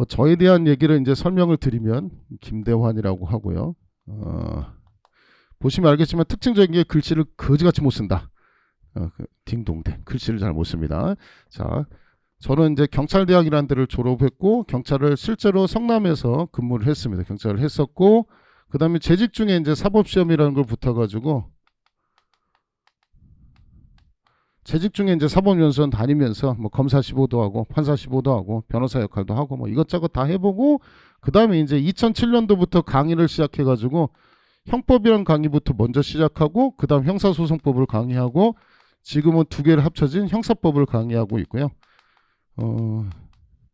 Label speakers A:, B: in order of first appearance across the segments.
A: 뭐 저에 대한 얘기를 이제 설명을 드리면 김대환이라고 하고요. 어, 보시면 알겠지만 특징적인 게 글씨를 거지같이 못 쓴다. 어, 그 딩동댕 글씨를 잘 못 씁니다. 자, 저는 이제 경찰대학이라는 데를 졸업했고 경찰을 실제로 성남에서 근무를 했습니다. 경찰을 했었고 그 다음에 재직 중에 이제 사법시험이라는 걸 붙어가지고 재직 중에 이제 사법연수원 다니면서 뭐 검사 15도 하고 판사 15도 하고 변호사 역할도 하고 뭐 이것저것 다 해보고 그 다음에 이제 2007년도부터 강의를 시작해가지고 형법이란 강의부터 먼저 시작하고 그 다음 형사소송법을 강의하고 지금은 두 개를 합쳐진 형사법을 강의하고 있고요. 어,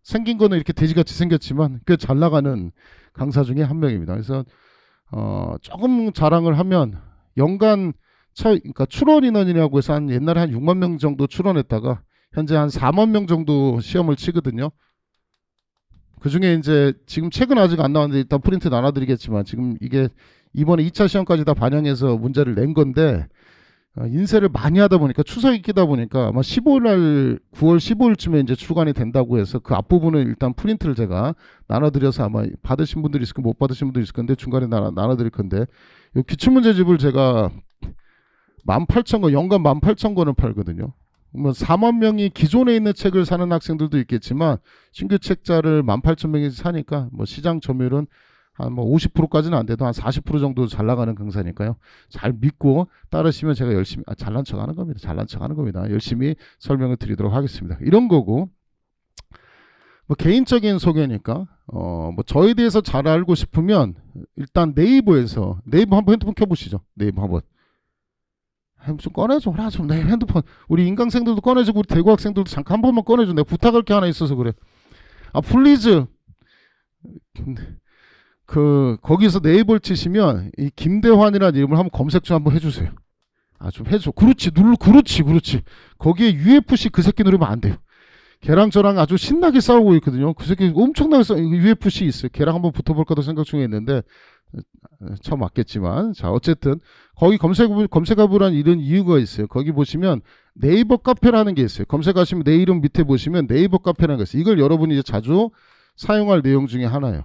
A: 생긴 거는 이렇게 돼지같이 생겼지만 꽤 잘 나가는 강사 중에 한 명입니다. 그래서 어, 조금 자랑을 하면 연간 차, 그러니까 출원 인원이라고 해서 한 옛날에 한 6만 명 정도 출원했다가 현재 한 4만 명 정도 시험을 치거든요. 그 중에 이제 지금 최근 아직 안 나왔는데 일단 프린트 나눠드리겠지만 지금 이게 이번에 2차 시험까지 다 반영해서 문제를 낸 건데 어, 인쇄를 많이 하다 보니까 추석이 끼다 보니까 아마 15일 날 9월 15일쯤에 이제 출간이 된다고 해서 그 앞부분을 일단 프린트를 제가 나눠드려서 아마 받으신 분들이 있을 거못 받으신 분들이 있을 건데 중간에 나눠, 나눠드릴 건데 이 기출문제집을 제가 18,000권 연간 18,000권을 팔거든요. 뭐 4만 명이 기존에 있는 책을 사는 학생들도 있겠지만 신규 책자를 18,000명이 사니까 뭐 시장 점유율은 한 뭐 50%까지는 안 돼도 한 40% 정도 잘 나가는 강사니까요. 잘 믿고 따르시면 제가 열심히 아, 잘난 척하는 겁니다. 잘난 척하는 겁니다. 열심히 설명을 드리도록 하겠습니다. 이런 거고 뭐 개인적인 소개니까 어 뭐 저에 대해서 잘 알고 싶으면 일단 네이버에서 네이버 한번 핸드폰 켜보시죠. 네이버 한번 좀 꺼내줘 라 좀 내 핸드폰 우리 인강생들도 꺼내주고 우리 대구 학생들도 잠깐 한 번만 꺼내줘. 내가 부탁할 게 하나 있어서 그래. 아 플리즈 그 거기서 네이버를 치시면 이 김대환이라는 이름을 한번 검색 좀 한번 해주세요. 아 좀 해줘. 그렇지. 눌러 그렇지 그렇지. 거기에 UFC 그 새끼 누르면 안 돼요. 걔랑 저랑 아주 신나게 싸우고 있거든요. 그 새끼 엄청나게 싸우 UFC 있어요. 걔랑 한번 붙어볼까도 생각 중에 있는데 어, 처음 왔겠지만 자 어쨌든 거기 검색 검색어부란 이런 이유가 있어요. 거기 보시면 네이버 카페라는 게 있어요. 검색하시면 내 이름 밑에 보시면 네이버 카페라는 게 있어요. 이걸 여러분이 이제 자주 사용할 내용 중에 하나예요.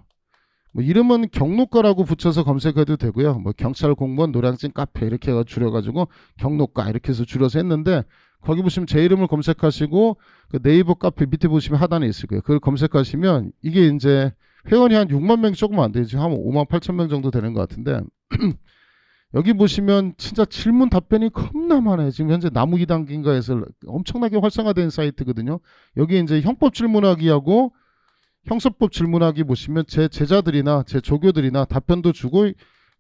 A: 뭐 이름은 경로과라고 붙여서 검색해도 되고요. 뭐 경찰 공무원 노량진 카페 이렇게 줄여가지고 경로과 이렇게 해서 줄여서 했는데 거기 보시면 제 이름을 검색하시고 그 네이버 카페 밑에 보시면 하단에 있을 거예요. 그걸 검색하시면 이게 이제 회원이 한 6만 명이 조금 안 되지 한 5만 8천 명 정도 되는 것 같은데 여기 보시면 진짜 질문 답변이 겁나 많아요. 지금 현재 나무 2단계인가에서 엄청나게 활성화된 사이트거든요. 여기 이제 형법 질문하기하고 형사법 질문하기 보시면 제 제자들이나 제 조교들이나 답변도 주고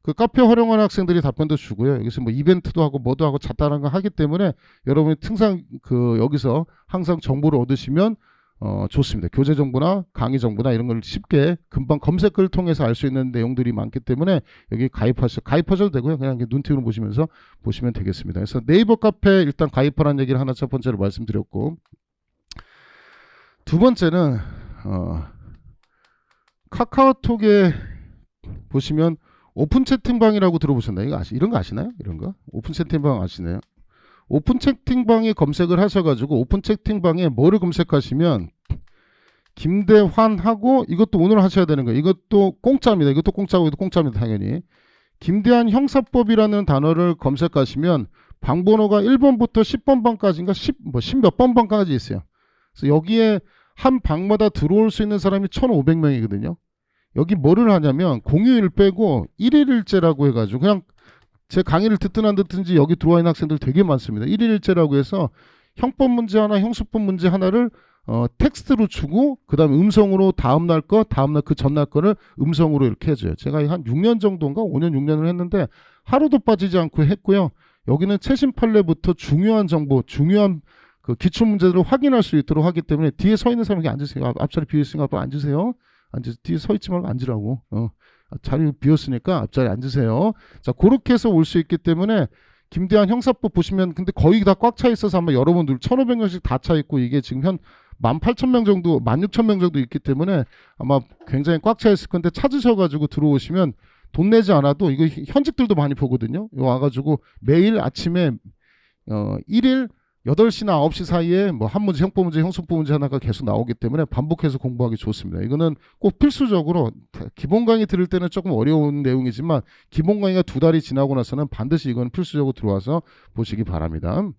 A: 그 카페 활용하는 학생들이 답변도 주고요. 여기서 뭐 이벤트도 하고 뭐도 하고 자잘한 거 하기 때문에 여러분이 항상 그 여기서 항상 정보를 얻으시면 어, 좋습니다. 교재 정보나 강의 정보나 이런 걸 쉽게 금방 검색을 통해서 알 수 있는 내용들이 많기 때문에 여기 가입하셔 가입하셔도 되고요. 그냥 눈팅으로 보시면서 보시면 되겠습니다. 그래서 네이버 카페 일단 가입하라는 얘기를 하나 첫 번째로 말씀드렸고 두 번째는 어, 카카오톡에 보시면 오픈 채팅방이라고 들어보셨나요? 이거 아시, 이런 거 아시나요? 이런 거? 오픈 채팅방 아시나요? 오픈 채팅방에 검색을 하셔가지고 오픈 채팅방에 뭐를 검색하시면 김대환 하고 이것도 오늘 하셔야 되는 거예요. 이것도 공짜입니다. 이것도 공짜고 이것도 공짜입니다. 당연히. 김대환 형사법이라는 단어를 검색하시면 방번호가 1번부터 10번 방까지인가 10, 뭐 10몇 번 방까지 있어요. 그래서 여기에 한 방마다 들어올 수 있는 사람이 1,500명이거든요. 여기 뭐를 하냐면 공휴일 빼고 1일일제라고 해가지고 그냥 제 강의를 듣든 안 듣든지 여기 들어와 있는 학생들 되게 많습니다. 1일일제라고 해서 형법 문제 하나, 형수법 문제 하나를 어, 텍스트로 주고 그다음에 음성으로 다음 날 거, 다음 날 그 전날 거를 음성으로 이렇게 해줘요. 제가 한 6년 정도인가 5년 6년을 했는데 하루도 빠지지 않고 했고요. 여기는 최신 판례부터 중요한 정보, 중요한 그 기출 문제들을 확인할 수 있도록 하기 때문에 뒤에 서 있는 사람에게 앉으세요. 앞- 앞자리 비어 있으니까 앞으로 앉으세요. 앉으 뒤에 서 있지 말고 앉으라고. 어. 자리 비었으니까 앞자리 앉으세요. 자, 그렇게 해서 올 수 있기 때문에 김대한 형사법 보시면 근데 거의 다 꽉 차 있어서 아마 여러분들 1,500명씩 다 차 있고 이게 지금 한 18,000명 정도, 16,000명 정도 있기 때문에 아마 굉장히 꽉 차 있을 건데 찾으셔가지고 들어오시면 돈 내지 않아도 이거 현직들도 많이 보거든요. 와가지고 매일 아침에 어 1일 8시나 9시 사이에 뭐 한 문제, 형법 문제, 형습법 문제 하나가 계속 나오기 때문에 반복해서 공부하기 좋습니다. 이거는 꼭 필수적으로 기본 강의 들을 때는 조금 어려운 내용이지만 기본 강의가 두 달이 지나고 나서는 반드시 이건 필수적으로 들어와서 보시기 바랍니다.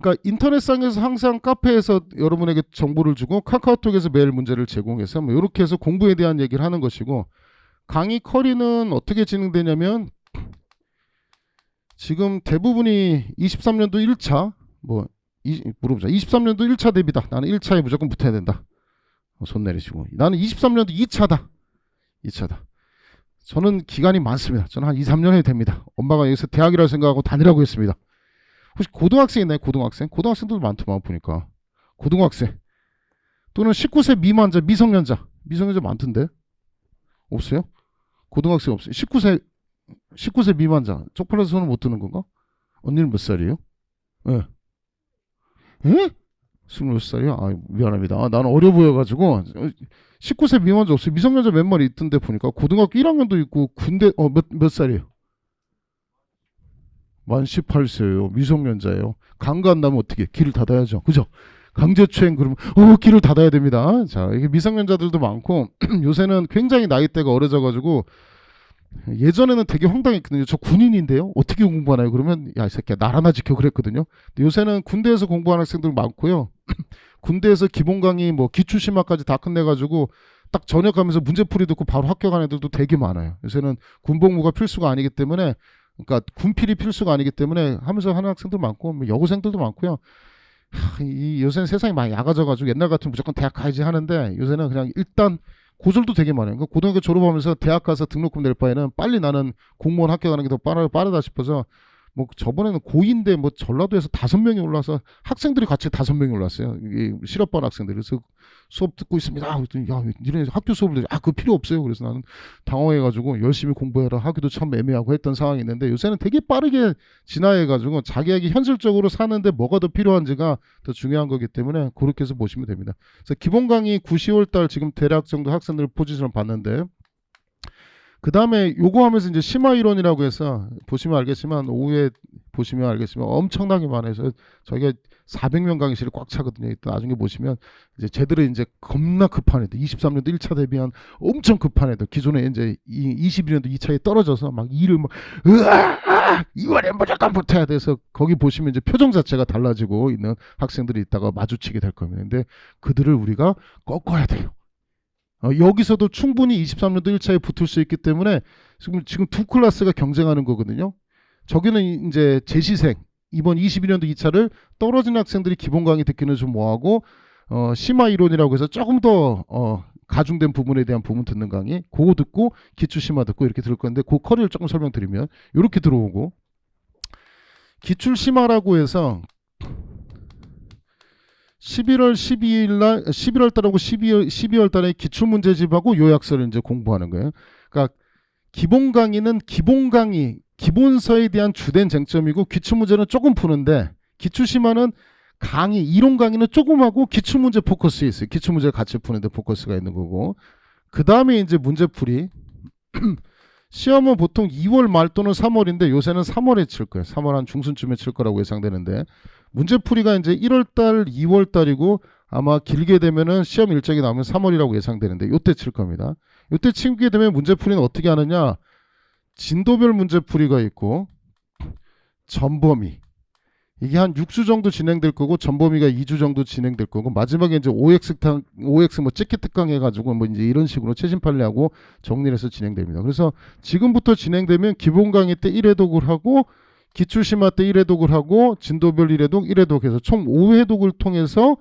A: 그러니까 인터넷상에서 항상 카페에서 여러분에게 정보를 주고 카카오톡에서 매일 문제를 제공해서 뭐 이렇게 해서 공부에 대한 얘기를 하는 것이고 강의 커리는 어떻게 진행되냐면 지금 대부분이 23년도 1차 뭐 이, 물어보자. 23년도 1차 대비다. 나는 1차에 무조건 붙어야 된다. 어, 손 내리시고. 나는 23년도 2차다. 2차다. 저는 기간이 많습니다. 저는 한 2, 3년 에 됩니다. 엄마가 여기서 대학이라고 생각하고 다니라고 했습니다. 혹시 고등학생 있나요? 고등학생? 고등학생들도 많더만 보니까. 고등학생. 또는 19세 미만자, 미성년자. 미성년자 많던데? 없어요? 고등학생 없어요. 19세 19세 미만자. 쪽팔려서 손을 못 드는 건가? 언니는 몇 살이에요? 예. 예? 26살이요? 아, 미안합니다. 아, 나는 어려 보여가지고. 19세 미만자 없어요. 미성년자 몇 마리 있던데 보니까 고등학교 1학년도 있고 군대, 어, 몇, 몇 살이에요? 만 18세예요. 미성년자예요. 강간다면 어떻게? 길을 닫아야죠. 그죠? 강제추행 그러면 어 길을 닫아야 됩니다. 자 이게 미성년자들도 많고 요새는 굉장히 나이대가 어려져가지고 예전에는 되게 황당했거든요. 저 군인인데요. 어떻게 공부하나요? 그러면 야 이 새끼야 날 하나 지켜 그랬거든요. 근데 요새는 군대에서 공부하는 학생들 많고요. 군대에서 기본 강의 뭐 기출 심화까지 다 끝내가지고 딱 전역하면서 문제풀이 듣고 바로 합격한 애들도 되게 많아요. 요새는 군복무가 필수가 아니기 때문에 그러니까 군필이 필수가 아니기 때문에 하면서 하는 학생들 많고 뭐 여고생들도 많고요. 하, 이 요새는 세상이 많이 약아져가지고 옛날 같으면 무조건 대학 가야지 하는데 요새는 그냥 일단 고졸도 되게 많아요. 그러니까 고등학교 졸업하면서 대학 가서 등록금 낼 바에는 빨리 나는 공무원 합격하는 게 더 빠르, 빠르다 싶어서 뭐 저번에는 고인데 뭐 전라도에서 다섯 명이 올라서 학생들이 같이 다섯 명이 올랐어요. 이게 실업반 학생들이 그래서 수업 듣고 있습니다. 그랬더니 야, 니네 학교 수업을 아, 그 필요 없어요. 그래서 나는 당황해가지고 열심히 공부해라 하기도 참 애매하고 했던 상황이 있는데 요새는 되게 빠르게 진화해가지고 자기에게 현실적으로 사는데 뭐가 더 필요한지가 더 중요한 거기 때문에 그렇게 해서 보시면 됩니다. 그래서 기본 강의 9, 10월 달 지금 대략 정도 학생들 포지션을 봤는데 그 다음에 요거 하면서 이제 심화 이론이라고 해서 보시면 알겠지만 오후에 보시면 알겠지만 엄청나게 많아서 저희가 400명 강의실이 꽉 차거든요. 나중에 보시면 이제 제대로 이제 겁나 급한 애들, 23년도 1차 대비한 엄청 급한 애들, 기존에 이제 이 21년도 2차에 떨어져서 막 일을 막 으아 이번에 무조건 붙어야 돼서 거기 보시면 이제 표정 자체가 달라지고 있는 학생들이 있다가 마주치게 될 겁니다. 근데 그들을 우리가 꺾어야 돼요. 어, 여기서도 충분히 23년도 1차에 붙을 수 있기 때문에 지금 지금 두 클래스가 경쟁하는 거거든요. 저기는 이제 재시생 이번 22년도 2차를 떨어진 학생들이 기본 강의 듣기는 좀 뭐하고 어, 심화 이론이라고 해서 조금 더 어, 가중된 부분에 대한 부분 듣는 강의 그거 듣고 기출 심화 듣고 이렇게 들을 건데 그 커리를 조금 설명드리면 이렇게 들어오고 기출 심화라고 해서 11월 12일 날 11월 달하고 12월 12월 달에 기출 문제집하고 요약서를 이제 공부하는 거예요. 그러니까 기본 강의는 기본 강의 기본서에 대한 주된 쟁점이고 기출 문제는 조금 푸는데 기출 심화는 강의 이론 강의는 조금 하고 기출 문제 포커스 있어요. 기출 문제 같이 푸는데 포커스가 있는 거고 그 다음에 이제 문제풀이 시험은 보통 2월 말 또는 3월인데 요새는 3월에 칠 거예요. 3월 한 중순쯤에 칠 거라고 예상되는데 문제풀이가 이제 1월 달, 2월 달이고 아마 길게 되면은 시험 일정이 나오면 3월이라고 예상되는데 요때 칠 겁니다. 요때 치게 되면 문제풀이는 어떻게 하느냐? 진도별 문제풀이가 있고 전범위 이게 한 6주 정도 진행될 거고 전범위가 2주 정도 진행될 거고 마지막에 이제 OX 탕 OX 뭐 찍기 특강 해가지고 뭐 이제 이런 식으로 최신 판례하고 정리를 해서 진행됩니다. 그래서 지금부터 진행되면 기본 강의 때 1회독을 하고 기출 심화 때 1회독을 하고 진도별 1회독 1회독 해서 총 5회독을 통해서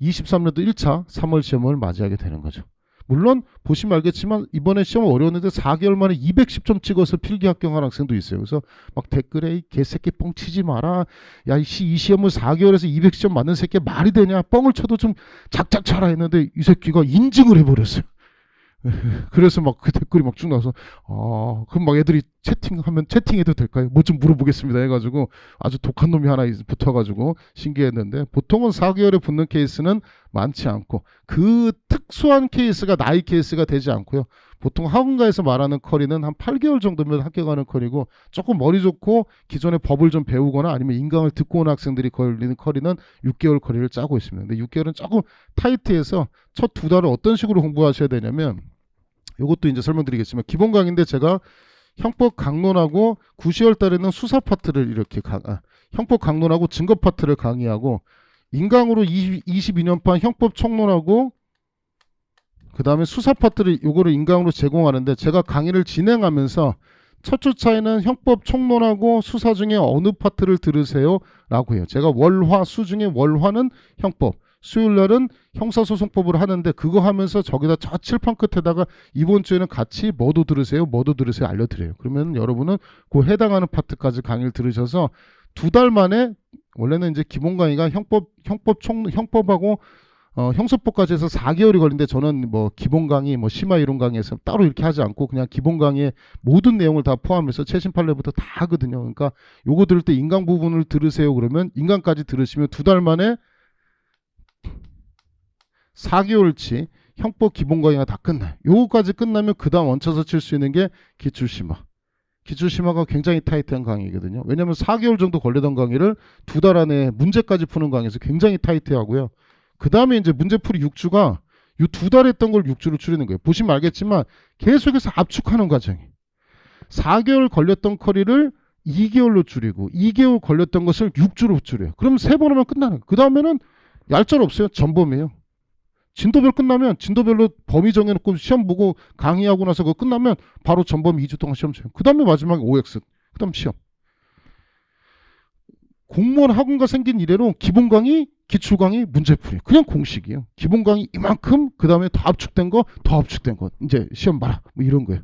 A: 23년도 1차 3월 시험을 맞이하게 되는 거죠. 물론 보시면 알겠지만 이번에 시험 어려웠는데 4개월 만에 210점 찍어서 필기 합격한 학생도 있어요. 그래서 막 댓글에 이 개새끼 뻥 치지 마라. 야, 이, 시, 이 시험을 4개월에서 210점 맞는 새끼 말이 되냐? 뻥을 쳐도 좀 작작 쳐라 했는데 이 새끼가 인증을 해버렸어요. 그래서 막 그 댓글이 막 쭉 나와서 아 그럼 막 애들이 채팅하면 채팅해도 될까요? 뭐 좀 물어보겠습니다 해가지고 아주 독한 놈이 하나 있- 붙어가지고 신기했는데 보통은 4개월에 붙는 케이스는 많지 않고 그 특수한 케이스가 나이 케이스가 되지 않고요. 보통 학원가에서 말하는 커리는 한 8개월 정도면 합격하는 커리고 조금 머리 좋고 기존의 법을 좀 배우거나 아니면 인강을 듣고 온 학생들이 걸리는 커리는 6개월 커리를 짜고 있습니다. 근데 6개월은 조금 타이트해서 첫 두 달을 어떤 식으로 공부하셔야 되냐면 이것도 이제 설명드리겠지만 기본 강의인데 제가 형법 강론하고 9, 10월 달에는 수사 파트를 이렇게 강, 아, 형법 강론하고 증거 파트를 강의하고 인강으로 20, 22년판 형법 총론하고 그 다음에 수사 파트를 요거를 인강으로 제공하는데 제가 강의를 진행하면서 첫 주 차이는 형법 총론하고 수사 중에 어느 파트를 들으세요? 라고 해요. 제가 월화 수 중에 월화는 형법 수요일 날은 형사소송법을 하는데 그거 하면서 저기다 저 칠판 끝에다가 이번 주에는 같이 뭐도 들으세요? 뭐도 들으세요? 알려드려요. 그러면 여러분은 그 해당하는 파트까지 강의를 들으셔서 두 달 만에 원래는 이제 기본 강의가 형법 형법 총 형법하고 어, 형사법까지 해서 4개월이 걸리는데 저는 뭐 기본 강의, 뭐 심화 이론 강의에서 따로 이렇게 하지 않고 그냥 기본 강의에 모든 내용을 다 포함해서 최신 판례부터 다 하거든요. 그러니까 요거 들을 때 인강 부분을 들으세요. 그러면 인강까지 들으시면 두 달 만에 4개월치 형법 기본 강의가 다 끝나요. 요거까지 끝나면 그 다음 얹혀서 칠 수 있는 게 기출 심화. 기출 심화가 굉장히 타이트한 강의거든요. 왜냐하면 4개월 정도 걸리던 강의를 두 달 안에 문제까지 푸는 강의에서 굉장히 타이트하고요. 그 다음에 이제 문제풀이 6주가 이 두 달 했던 걸 6주로 줄이는 거예요. 보시면 알겠지만 계속해서 압축하는 과정이. 4개월 걸렸던 커리를 2개월로 줄이고 2개월 걸렸던 것을 6주로 줄여요. 그럼 세 번 하면 끝나는 거예요. 그 다음에는 얄짤 없어요. 전범이에요. 진도별 끝나면 진도별로 범위 정해놓고 시험 보고 강의하고 나서 그거 끝나면 바로 전범 2주 동안 시험. 그 다음에 마지막에 OX. 그 다음 시험. 공무원 학원가 생긴 이래로 기본 강의, 기출 강의, 문제풀이. 그냥 공식이에요. 기본 강의 이만큼, 그 다음에 더 압축된 거, 더 압축된 거. 이제 시험 봐라. 뭐 이런 거예요.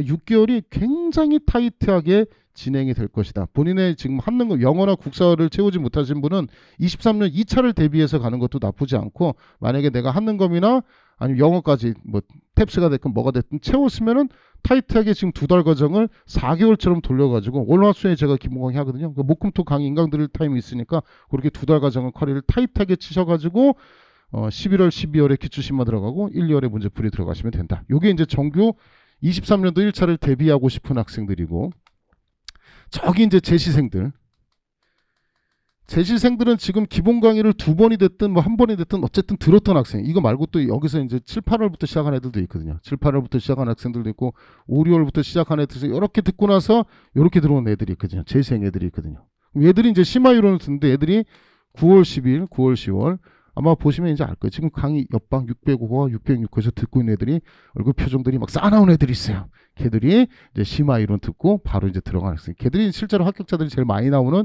A: 6개월이 굉장히 타이트하게 진행이 될 것이다. 본인의 지금 거 영어나 국사를 채우지 못하신 분은 23년 2차를 대비해서 가는 것도 나쁘지 않고 만약에 내가 한능검이나 아니면 영어까지 뭐 탭스가 됐든 뭐가 됐든 채웠으면은 타이트하게 지금 두 달 과정을 4개월처럼 돌려가지고 월화수에 제가 강의 하거든요. 그 목금토 강의 인강 들을 타임이 있으니까 그렇게 두 달 과정을 커리를 타이트하게 치셔가지고 어 11월, 12월에 기출심마 들어가고 1, 2월에 문제풀이 들어가시면 된다. 요게 이제 정규 23년도 1차를 대비하고 싶은 학생들이고 저기 이제 재시생들. 재시생들은 지금 기본 강의를 두 번이 됐든 뭐 한 번이 됐든 어쨌든 들었던 학생 이거 말고 또 여기서 이제 7, 8월부터 시작한 애들도 있거든요. 7, 8월부터 시작한 학생들도 있고 5, 6월부터 시작한 애들 이렇게 듣고 나서 이렇게 들어온 애들이 있거든요. 재시생 애들이 있거든요. 얘들이 이제 심화 이론을 듣는데 애들이 9월 10일 9월 10월 아마 보시면 이제 알 거예요. 지금 강의 옆방 605와 606호에서 듣고 있는 애들이 얼굴 표정들이 막 싸나운 애들이 있어요. 걔들이 이제 심화 이론 듣고 바로 이제 들어가는 학생. 걔들이 실제로 합격자들이 제일 많이 나오는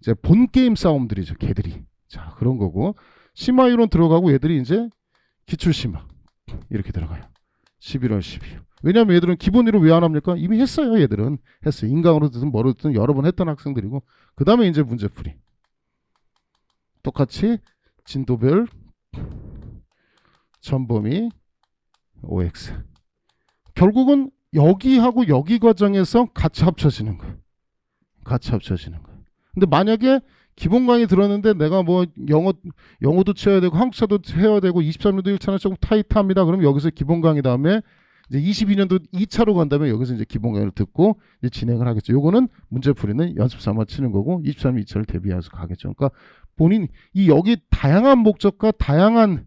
A: 이제 본 게임 싸움들이죠. 걔들이. 자, 그런 거고. 심화 이론 들어가고 얘들이 이제 기출 심화 이렇게 들어가요. 11월 12일. 왜냐하면 얘들은 기본 이론 왜 안 합니까? 이미 했어요. 얘들은 했어요. 인강으로 듣든 뭐로 듣든 여러 번 했던 학생들이고 그 다음에 이제 문제풀이. 똑같이 진도별 전범위 OX 결국은 여기하고 여기 과정에서 같이 합쳐지는 거예요. 같이 합쳐지는 거예요. 근데 만약에 기본 강의 들었는데 내가 뭐 영어 영어도 채워야 되고 한국사도 채워야 되고 23년도 1차는 조금 타이트합니다. 그럼 여기서 기본 강의 다음에 이제 22년도 2차로 간다면 여기서 이제 기본 강의를 듣고 이제 진행을 하겠죠. 요거는 문제 풀이는 연습 삼아 치는 거고 23년 2차를 대비해서 가겠죠. 그러니까 본인 이 여기 다양한 목적과 다양한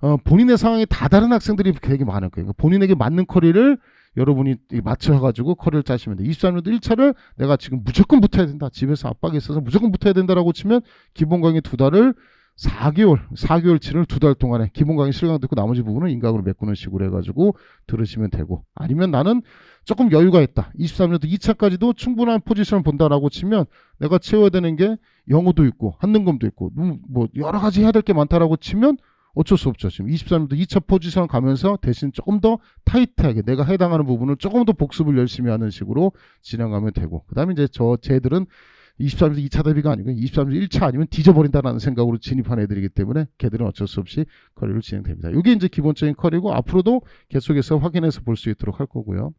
A: 어, 본인의 상황이 다 다른 학생들이 되게 많을 거예요. 그러니까 본인에게 맞는 커리를 여러분이 맞춰가지고 커리를 짜시면 돼요. 23년도 1차를 내가 지금 무조건 붙어야 된다. 집에서 압박이 있어서 무조건 붙어야 된다라고 치면 기본 강의 두 달을 4개월, 4개월치를 두 달 동안에 기본 강의 실강 듣고 나머지 부분은 인강으로 메꾸는 식으로 해가지고 들으시면 되고 아니면 나는 조금 여유가 있다. 23년도 2차까지도 충분한 포지션을 본다라고 치면 내가 채워야 되는 게 영어도 있고 한능검도 있고 뭐, 뭐 여러 가지 해야 될 게 많다라고 치면 어쩔 수 없죠. 지금 23년도 2차 포지션 가면서 대신 조금 더 타이트하게 내가 해당하는 부분을 조금 더 복습을 열심히 하는 식으로 진행하면 되고 그 다음에 이제 저 쟤들은 23년도 2차 대비가 아니고 23년도 1차 아니면 뒤져버린다라는 생각으로 진입한 애들이기 때문에 걔들은 어쩔 수 없이 커리로 진행됩니다. 이게 이제 기본적인 커리고 앞으로도 계속해서 확인해서 볼 수 있도록 할 거고요.